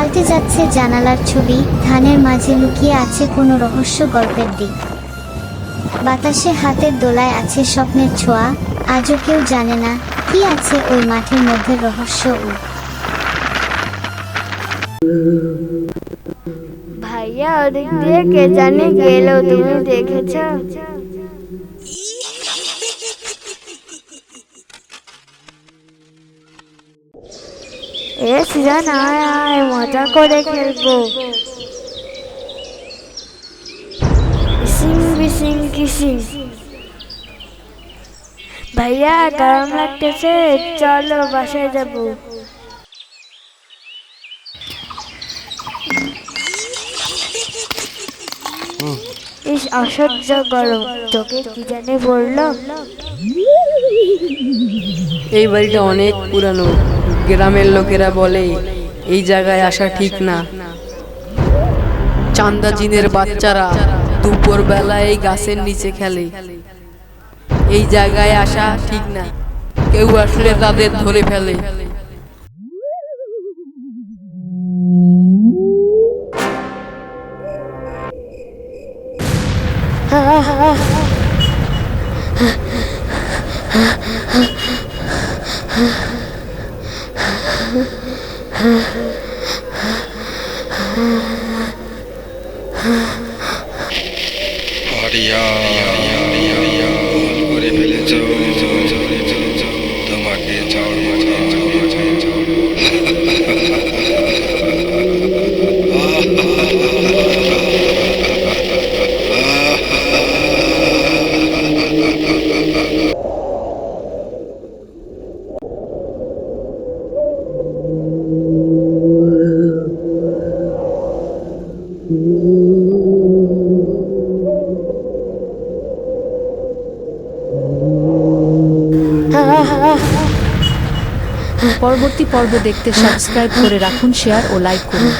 পাল্টে যাচ্ছে জানালার ছবি। ধানের মাঝে লুকিয়ে আছে কোনো রহস্য গল্পের দিক। বাতাসে হাতের দোলায় আছে স্বপ্নের ছোঁয়া। আজও কেউ জানে না কি আছে ওই মাঠের মধ্যে রহস্য ও। ভাইয়া, ওদিক দিয়ে কে জানে গেল তুমি দেখেছ? সিজন আয় মজা করে খেলব। ভাইয়া, গরম লাগতেছে, চলো বাসায় যাব। ইস, অসহ্য গরম। তোকে কি জানে পড়ল এই বাড়িটা অনেক পুরানো। গ্রামের লোকেরা বলে, এই জায়গায় আসা ঠিক না। চান্দা জিনের বাচ্চারা দুপুর বেলা এই গাছের নিচে খেলে। এই জায়গায় আসা ঠিক না। কেউ আসলে তাদের ধরে ফেলে। Aria Maria. পরবর্তী পর্ব দেখতে সাবস্ক্রাইব করে রাখুন শেয়ার ও লাইক করুন।